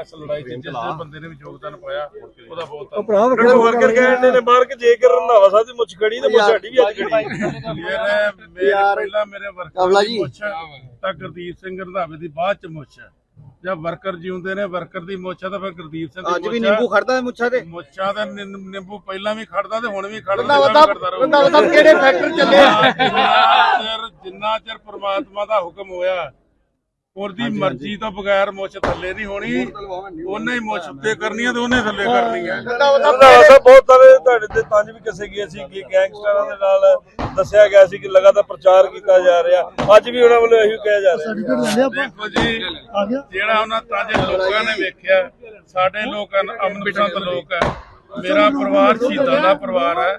ਇਸ ਲੜਾਈ ਚ ਜਿਸ ਬੰਦੇ ਨੇ ਵੀ ਯੋਗਦਾਨ ਪਾਇਆ ਉਹਦਾ ਬਹੁਤ ਉਹ ਭਰਾ ਵੱਖਰਾ ਮੈਨੂੰ ਵਰਕਰ ਕਹਿੰਦੇ ਨੇ ਮਾਰ ਕੇ ਜੇਕਰ ਰੰਧਾਵਾ ਸਾਹਿਬ ਦੀ ਮੁੱਛ ਖੜੀ ਤੇ ਮੁੱਛ ਸਾਡੀ ਵੀ ਅੱਜ ਖੜੀ ਮੇਰੇ ਮੇਰੇ ਪਹਿਲਾਂ ਮੇਰੇ ਵਰਕਰ ਕਮਲਾ ਦੀ ਜੀ। ਮੁੱਛ ਤਾਂ ਗੁਰਦੀਪ ਸਿੰਘ ਰੰਧਾਵੇ ਦੀ ਬਾਅਦ ਚ ਮੁੱਛ ਹੈ। ਜਦ ਵਰਕਰ ਜਿਉਂਦੇ ਨੇ ਵਰਕਰ ਦੀ ਮੁੱਛ ਹੈ ਤਾਂ ਫਿਰ ਗੁਰਦੀਪ ਸਿੰਘ ਦੀ ਅੱਜ ਵੀ। ਨਿੰਬੂ ਖੜਦਾ ਮੁੱਛਾਂ ਤੇ। ਮੁੱਛਾਂ ਦਾ ਨਿੰ- ਨਿੰਬੂ ਪਹਿਲਾਂ ਵੀ ਖੜਦਾ ਤੇ ਹੁਣ ਵੀ ਖੜਦਾ। ਕਿਹੜੇ ਫੈਕਟਰ ਚੱਲੇ ਜਿੰਨਾ ਚਿਰ ਪ੍ਰਮਾਤਮਾ ਦਾ ਹੁਕਮ ਹੋਇਆ ਉਹਦੀ ਮਰਜ਼ੀ ਤੋਂ ਬਗੈਰ ਮੁੱਛ ਥੱਲੇ ਨਹੀਂ ਹੋਣੀ। ਉਹਨੇ ਹੀ ਮੁੱਛ ਉੱਤੇ ਕਰਨੀ ਹੈ ਤੇ ਉਹਨੇ ਥੱਲੇ ਕਰਨੀ ਹੈ। ਸਾਹਿਬ ਬਹੁਤ ਸਾਰੇ ਤੁਹਾਡੇ ਤੇ ਤੰਜ ਵੀ ਕਿਸੇ ਗਏ ਸੀ ਕਿ ਗੈਂਗਸਟਰਾਂ ਦੇ ਨਾਲ ਦੱਸਿਆ ਗਿਆ ਸੀ ਕਿ ਲਗਾਤਾਰ ਪ੍ਰਚਾਰ ਕੀਤਾ ਜਾ ਰਿਹਾ। ਅੱਜ ਵੀ ਉਹਨਾਂ ਵੱਲੋਂ ਇਹੀ ਕਿਹਾ ਜਾ ਰਿਹਾ। ਦੇਖੋ ਜੀ ਜਿਹੜਾ ਉਹਨਾਂ ਤਾਂਜੇ ਲੋਕਾਂ ਨੇ ਵੇਖਿਆ ਸਾਡੇ ਲੋਕ ਹਨ, ਅਮਨ ਪਸੰਦ ਲੋਕ ਹੈ। ਮੇਰਾ ਪਰਿਵਾਰ ਸ਼ਹੀਦਾਂ ਦਾ ਪਰਿਵਾਰ ਹੈ।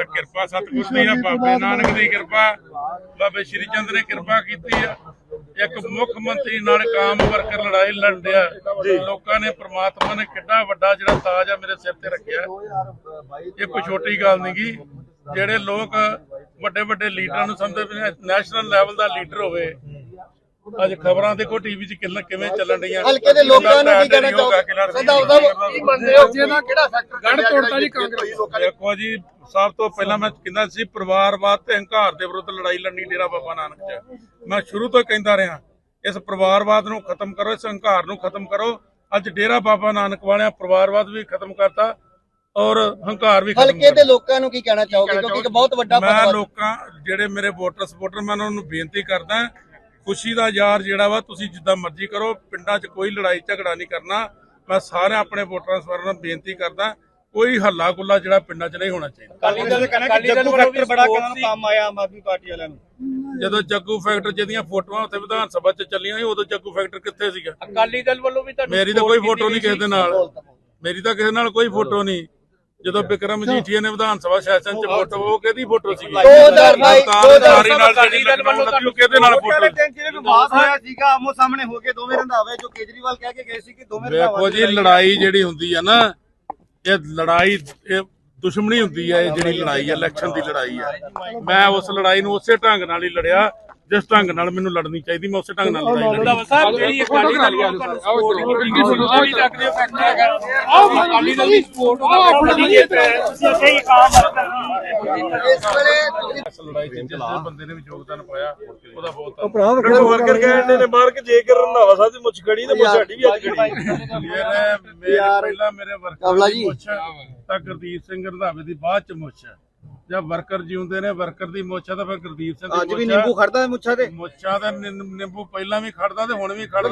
ਤਾਂ ਕਿਰਪਾ ਸਤਿਗੁਰ ਦੀ ਆ ਬਾਬੇ ਨਾਨਕ ਦੀ ਕਿਰਪਾ ਬਾਬੇ ਸ਼੍ਰੀ ਚੰਦ ਨੇ ਕਿਰਪਾ ਕੀਤੀ ਆ। ਇੱਕ ਮੁੱਖ ਮੰਤਰੀ ਨਾਲ ਕਾਮ ਵਰਕਰ ਲੜਾਈ ਲੜਿਆ ਲੋਕਾਂ ਨੇ ਪ੍ਰਮਾਤਮਾ ਨੇ ਕਿੱਡਾ ਵੱਡਾ ਜਿਹੜਾ ਤਾਜ ਆ ਮੇਰੇ ਸਿਰ ਤੇ ਰੱਖਿਆ। ਇਹ ਕੋਈ ਛੋਟੀ ਗੱਲ ਨਹੀਂ ਗੀ ਜਿਹੜੇ ਲੋਕ ਵੱਡੇ ਵੱਡੇ ਲੀਡਰਾਂ ਨੂੰ ਸਮਝਦੇ ਨੇ ਨੈਸ਼ਨਲ ਲੈਵਲ ਦਾ ਲੀਡਰ ਹੋਵੇ ਅੱਜ ਖਬਰਾਂ ਦੇਖੋ ਟੀਵੀ 'ਚ ਕਿੰਨਾ ਕਿਵੇਂ ਚੱਲਣ ਰਹੀਆਂ ਹਲਕੇ ਦੇ ਲੋਕਾਂ ਨੂੰ ਕੀ ਕਹਿਣਾ ਚਾਹੋਗੇ killer ਸੀ। ਰੰਧਾਵਾ ਸਾਹਿਬ ਕੀ ਮੰਨਦੇ ਹੋ? ਜੀ ਇਹਦਾ ਕਿਹੜਾ ਫੈਕਟਰ ਗੜ ਤੋੜਦਾ ਜੀ ਕਾਂਗਰਸ। ਦੇਖੋ ਜੀ ਸਭ ਤੋਂ ਪਹਿਲਾਂ ਮੈਂ ਕਹਿੰਦਾ ਸੀ ਪਰਿਵਾਰਵਾਦ ਤੇ ਹੰਕਾਰ ਦੇ ਵਿਰੁੱਧ ਲੜਾਈ ਲੜਨੀ ਡੇਰਾ ਬਾਬਾ ਨਾਨਕ ਚ। ਮੈਂ ਸ਼ੁਰੂ ਤੋਂ ਕਹਿੰਦਾ ਰਿਹਾ ਇਸ ਪਰਿਵਾਰਵਾਦ ਨੂੰ ਖਤਮ ਕਰੋ ਇਸ ਹੰਕਾਰ ਨੂੰ ਖਤਮ ਕਰੋ। ਅੱਜ ਡੇਰਾ ਬਾਬਾ ਨਾਨਕ ਵਾਲਿਆਂ ਪਰਿਵਾਰਵਾਦ ਵੀ ਖਤਮ ਕਰਤਾ ਔਰ ਹੰਕਾਰ ਵੀ ਖਤਮ ਹਲਕੇ ਦੇ ਲੋਕਾਂ ਨੂੰ ਕੀ ਕਹਿਣਾ ਚਾਹੋਗੇ? ਕਿਉਂਕਿ ਇੱਕ ਬਹੁਤ ਵੱਡਾ ਮੈਂ ਲੋਕਾਂ ਜਿਹੜੇ ਮੇਰੇ ਵੋਟਰ ਸਪੋਰਟਰ ਮੈਂ ਉਹਨਾਂ ਨੂੰ ਬੇਨਤੀ ਕਰਦਾ ਖੁਸ਼ੀ ਦਾ ਯਾਰ ਜਿਹੜਾ ਵਾ ਤੁਸੀਂ ਜਿੱਦਾਂ ਮਰਜ਼ੀ ਕਰੋ ਪਿੰਡਾਂ 'ਚ ਕੋਈ ਲੜਾਈ ਝਗੜਾ ਨਹੀਂ ਕਰਨਾ। ਮੈਂ ਸਾਰੇ ਆਪਣੇ ਵੋਟਰਾਂ ਸਪੋਰਟਰਾਂ ਨੂੰ ਬੇਨਤੀ ਕਰਦਾ ਕੋਈ ਹੱਲਾ ਗੁੱਲਾ ਜਿਹੜਾ ਪਿੰਡਾਂ 'ਚ ਨਹੀਂ ਹੋਣਾ ਚਾਹੀਦਾ। ਅਕਾਲੀ ਦਲ ਕਹਿੰਦਾ ਕਿ ਜੱਗੂ ਫੈਕਟਰ ਬੜਾ ਕੰਮ ਆਇਆ ਆਮ ਆਦਮੀ ਪਾਰਟੀ ਵਾਲਿਆਂ ਨੂੰ। ਜਦੋਂ ਜੱਗੂ ਫੈਕਟਰ ਜਿਹਦੀਆਂ ਫੋਟੋਆਂ ਉੱਥੇ ਵਿਧਾਨ ਸਭਾ 'ਚ ਚੱਲੀਆਂ ਸੀ ਉਦੋਂ ਜੱਗੂ ਫੈਕਟਰ ਕਿੱਥੇ ਸੀਗਾ? ਅਕਾਲੀ ਦਲ ਵੱਲੋਂ ਵੀ ਤੁਹਾਨੂੰ ਮੇਰੀ ਤਾਂ ਕੋਈ ਫੋਟੋ ਨਹੀਂ ਕਿਸੇ ਦੇ ਨਾਲ। ਮੇਰੀ ਤਾਂ ਕਿਸੇ ਨਾਲ ਕੋਈ ਫੋਟੋ ਨਹੀਂ। ਜਦੋਂ ਵਿਕਰਮ ਜੀਠੀਆ ਨੇ ਵਿਧਾਨ ਸਭਾ ਸੈਸ਼ਨ 'ਚ ਫੋਟੋ ਉਹ ਕਿਹਦੀ ਫੋਟੋ ਸੀਗੀ? 2022 ਕਾਰਜਕਾਰੀ ਨਾਲ ਜਿਹੜੀ ਲਖਨਊ ਦੀ ਉਹ ਕਿਹਦੇ ਨਾਲ ਫੋਟੋ ਜਿਹੜੇ ਵਿਵਾਦ ਹੋਇਆ ਸੀਗਾ? ਆਮੋ ਸਾਹਮਣੇ ਹੋ ਕੇ ਦੋਵੇਂ ਰੰਧਾਵੇ ਜੋ ਕੇਜਰੀਵਾਲ ਕਹਿ ਕੇ ਗਏ ਸੀ ਕਿ ਦੋਵੇਂ ਵੇਖੋ ਜੀ ਲੜਾਈ ਜਿਹੜੀ ਹੁੰਦੀ ਆ ਨਾ ਇਹ ਲੜਾਈ ਇਹ ਦੁਸ਼ਮਣੀ ਹੁੰਦੀ ਹੈ ਇਹ ਜਿਹੜੀ ਲੜਾਈ ਹੈ ਇਲੈਕਸ਼ਨ ਦੀ ਲੜਾਈ ਹੈ ਮੈਂ ਉਸ ਲੜਾਈ ਨੂੰ ਉਸੇ ਢੰਗ ਨਾਲ ਹੀ ਲੜਿਆ। ਜਿਸ ਢੰਗ ਨਾਲ ਮੈਨੂੰ ਲੜਨੀ ਚਾਹੀਦੀ ਮੈਂ ਉਸੇ ਢੰਗ ਨਾਲ ਲੜਾਈ ਲੜੀ ਰੰਧਾਵਾ ਸਾਹਿਬ ਜਿਹੜੀ ਅਕਾਲੀ ਦਲ ਵੱਲੋਂ ਤੁਹਾਨੂੰ ਸਪੋਰਟ ਉਹ ਵੀ ਲੱਗਦੇ ਹੋ ਫੈਕਟਰ ਹੈਗਾ। ਆਹ ਅਕਾਲੀ ਦਲ ਦੀ ਸਪੋਰਟ ਹੈ ਤੁਸੀਂ ਅੱਗੇ ਹੀ ਕਾਮ ਇਸ ਵੇਲੇ ਇਸ ਲੜਾਈ 'ਚ ਜਿਸ ਬੰਦੇ ਨੇ ਵੀ ਯੋਗਦਾਨ ਪਾਇਆ ਉਹਦਾ ਬਹੁਤ ਉਹ ਭਰਾ ਮੈਨੂੰ ਵਰਕਰ ਕਹਿੰਦੇ ਨੇ ਮਾਰ ਕੇ ਜੇਕਰ ਰੰਧਾਵਾ ਸਾਹਿਬ ਦੀ ਮੁੱਛ ਖੜੀ ਤੇ ਮੁੱਛ ਸਾਡੀ ਵੀ ਅੱਜ ਖੜੀ। ਮੇਰੇ ਮੇਰੇ ਪਹਿਲਾਂ ਮੇਰੇ ਕਮਲਾ ਵਰਕਰ ਜੀ। ਦੀ ਮੁੱਛ ਤਾਂ ਗੁਰਦੀਪ ਸਿੰਘ ਰੰਧਾਵੇ ਦੀ ਬਾਅਦ ਚ ਮੁੱਛ ਜਦ ਵਰਕਰ ਜਿਉਂਦੇ ਨੇ ਵਰਕਰ ਦੀ ਮੁੱਛ ਤਾਂ ਫਿਰ ਗੁਰਦੀਪ ਸਿੰਘ ਦੀ ਅੱਜ ਵੀ। ਨਿੰਬੂ ਖੜਦਾ ਮੁੱਛਾਂ ਤੇ ਮੁੱਛਾਂ ਦਾ ਨਿੰ- ਨਿੰਬੂ ਪਹਿਲਾਂ ਵੀ ਖੜਦਾ ਤੇ ਹੁਣ ਵੀ ਖੜਦਾ ਤੇ।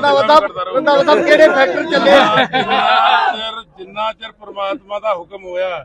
ਰੰਧਾਵਾ ਸਾਹਿਬ ਕਿਹੜੇ ਫੈਕਟਰ ਚੱਲੇ ਆ ਜਿੰਨਾ ਚਿਰ ਜਿੰਨਾ ਚਿਰ ਪ੍ਰਮਾਤਮਾ ਦਾ ਹੁਕਮ ਹੋਇਆ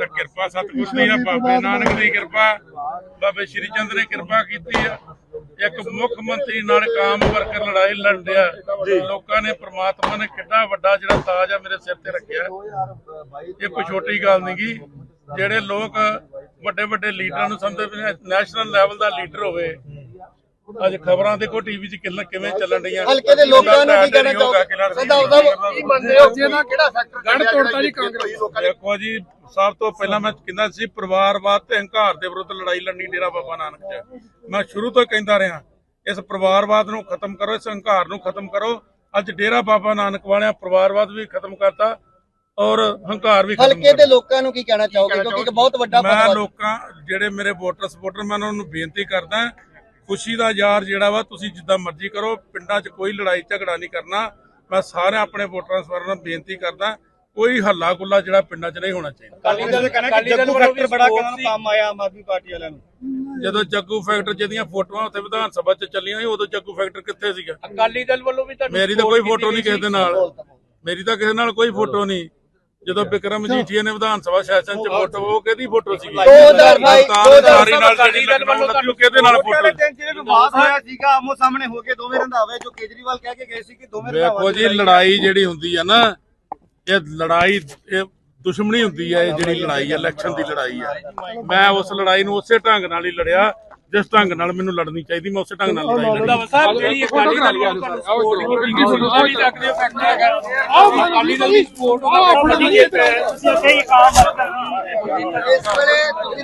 ਤਾਂ ਕਿਰਪਾ ਸਤਿਗੁਰ ਦੀ ਆ ਬਾਬੇ ਨਾਨਕ ਦੀ ਕਿਰਪਾ ਬਾਬੇ ਸ਼੍ਰੀ ਚੰਦ ਨੇ ਕਿਰਪਾ ਕੀਤੀ ਆ। ਇੱਕ ਮੁੱਖ ਮੰਤਰੀ ਨਾਲ ਕਾਮ ਵਰਕਰ ਲੜਾਈ ਲੜਿਆ ਲੋਕਾਂ ਨੇ ਪ੍ਰਮਾਤਮਾ ਨੇ ਕਿੱਡਾ ਵੱਡਾ ਜਿਹੜਾ ਤਾਜ ਆ ਮੇਰੇ ਸਿਰ ਤੇ ਰੱਖਿਆ। ਇਹ ਕੋਈ ਛੋਟੀ ਗੱਲ ਨਹੀਂ ਗੀ। ਜਿਹੜੇ ਲੋਕ ਵੱਡੇ ਵੱਡੇ ਲੀਡਰਾਂ ਨੂੰ ਸਮਝਦੇ ਨੇ ਨੈਸ਼ਨਲ ਲੈਵਲ ਦਾ ਲੀਡਰ ਹੋਵੇ। ਅੱਜ ਖਬਰਾਂ ਦੇਖੋ ਟੀਵੀ 'ਚ ਕਿੰਨਾ ਕਿਵੇਂ ਚੱਲਣ ਰਹੀਆਂ ਹਲਕੇ ਦੇ ਲੋਕਾਂ ਨੂੰ ਕੀ ਕਹਿਣਾ ਚਾਹੋਗੇ? killer ਸੀ। ਰੰਧਾਵਾ ਸਾਹਿਬ ਕੀ ਮੰਨਦੇ ਹੋ? ਜੀ ਇਹਦਾ ਕਿਹੜਾ ਫੈਕਟਰ ਗੜ ਤੋੜਦਾ ਜੀ? ਕਾਂਗਰਸ। ਦੇਖੋ ਜੀ ਸਭ ਤੋਂ ਪਹਿਲਾਂ ਮੈਂ ਕਹਿੰਦਾ ਸੀ ਪਰਿਵਾਰਵਾਦ ਤੇ ਹੰਕਾਰ ਦੇ ਵਿਰੁੱਧ ਲੜਾਈ ਲੜਨੀ ਡੇਰਾ ਬਾਬਾ ਨਾਨਕ ਚ। ਮੈਂ ਸ਼ੁਰੂ ਤੋਂ ਕਹਿੰਦਾ ਰਿਹਾ ਇਸ ਪਰਿਵਾਰਵਾਦ ਨੂੰ ਖਤਮ ਕਰੋ ਇਸ ਹੰਕਾਰ ਨੂੰ ਖਤਮ ਕਰੋ। ਅੱਜ ਡੇਰਾ ਬਾਬਾ ਨਾਨਕ ਵਾਲਿਆਂ ਪਰਿਵਾਰਵਾਦ ਵੀ ਖਤਮ ਕਰਤਾ ਔਰ ਹੰਕਾਰ ਵੀ ਖਤਮ ਹਲਕੇ ਦੇ ਲੋਕਾਂ ਨੂੰ ਕੀ ਕਹਿਣਾ ਚਾਹੋਗੇ? ਕਿਉਂਕਿ ਇੱਕ ਬਹੁਤ ਵੱਡਾ ਮੈਂ ਲੋਕਾਂ ਜਿਹੜੇ ਮੇਰੇ ਵੋਟਰ ਸਪੋਰਟਰ ਮੈਂ ਉਹਨਾਂ ਨੂੰ ਬੇਨਤੀ ਕਰਦਾ ਖੁਸ਼ੀ ਦਾ ਯਾਰ ਜਿਹੜਾ ਵਾ ਤੁਸੀਂ ਜਿੱਦਾਂ ਮਰਜ਼ੀ ਕਰੋ ਪਿੰਡਾਂ 'ਚ ਕੋਈ ਲੜਾਈ ਝਗੜਾ ਨਹੀਂ ਕਰਨਾ। ਮੈਂ ਸਾਰੇ ਆਪਣੇ ਵੋਟਰਾਂ ਸਪੋਰਟਰਾਂ ਨੂੰ ਬੇਨਤੀ ਕਰਦਾ ਕੋਈ ਹੱਲਾ ਗੁੱਲਾ ਜਿਹੜਾ ਪਿੰਡਾਂ 'ਚ ਨਹੀਂ ਹੋਣਾ ਚਾਹੀਦਾ। ਅਕਾਲੀ ਦਲ ਕਹਿੰਦਾ ਕਿ ਜੱਗੂ ਫੈਕਟਰ ਬੜਾ ਕੰਮ ਆਇਆ ਆਮ ਆਦਮੀ ਪਾਰਟੀ ਵਾਲਿਆਂ ਨੂੰ। ਜਦੋਂ ਜੱਗੂ ਫੈਕਟਰ ਜਿਹਦੀਆਂ ਫੋਟੋਆਂ ਉੱਥੇ ਵਿਧਾਨ ਸਭਾ 'ਚ ਚੱਲੀਆਂ ਸੀ ਉਦੋਂ ਜੱਗੂ ਫੈਕਟਰ ਕਿੱਥੇ ਸੀਗਾ? ਅਕਾਲੀ ਦਲ ਵੱਲੋਂ ਵੀ ਤੁਹਾਨੂੰ ਮੇਰੀ ਤਾਂ ਕੋਈ ਫੋਟੋ ਨਹੀਂ ਕਿਸੇ ਦੇ ਨਾਲ। ਮੇਰੀ ਤਾਂ ਕਿਸੇ ਨਾਲ ਕੋਈ ਫੋਟੋ ਨਹੀਂ। ਜਦੋਂ ਵਿਕਰਮ ਜੀਠੀਆ ਨੇ ਵਿਧਾਨ ਸਭਾ ਸੈਸ਼ਨ 'ਚ ਫੋਟੋ ਉਹ ਕਿਹਦੀ ਫੋਟੋ ਸੀਗੀ? 2022 ਅਵਤਾਰੀ ਨਾਲ ਜਿਹੜੀ ਲਗਾਉਣ ਲੱਗੀ ਕਿਹਦੇ ਨਾਲ ਫੋਟੋ? ਜਿਹੜੇ ਵਿਵਾਦ ਹੋਇਆ ਸੀਗਾ ਆਮੋ ਸਾਹਮਣੇ ਹੋ ਕੇ ਦੋਵੇਂ ਰੰਧਾਵੇ ਜੋ ਕੇਜਰੀਵਾਲ ਕਹਿ ਕੇ ਗਏ ਸੀ ਕਿ ਦੋਵੇਂ ਵੇਖੋ ਜੀ ਲੜਾਈ ਜਿਹੜੀ ਹੁੰਦੀ ਆ ਨਾ ਇਹ ਲੜਾਈ ਇਹ ਦੁਸ਼ਮਣੀ ਹੁੰਦੀ ਹੈ ਇਹ ਜਿਹੜੀ ਲੜਾਈ ਹੈ ਇਲੈਕਸ਼ਨ ਦੀ ਲੜਾਈ ਹੈ। ਮੈਂ ਉਸ ਲੜਾਈ ਨੂੰ ਉਸੇ ਢੰਗ ਨਾਲ ਹੀ ਲੜਿਆ ਜਿਸ ਢੰਗ ਨਾਲ ਮੈਨੂੰ ਲੜਨੀ ਚਾਹੀਦੀ ਮੈਂ ਉਸੇ ਢੰਗ ਨਾਲ ਲੜਾਈ ਲੜੀ। ਰੰਧਾਵਾ ਸਾਹਿਬ ਜਿਹੜੀ ਅਕਾਲੀ ਦਲ ਵੀ ਲੱਗਦੀ ਹੈ ਫੈਕਟ ਹੈਗਾ। ਆਹ ਅਕਾਲੀ ਦਲ ਦੀ ਸਪੋਰਟ ਉਹਦਾ ਫੈਕਟ ਨਹੀਂ ਕੀਤਾ ਇਸ ਵੇਲੇ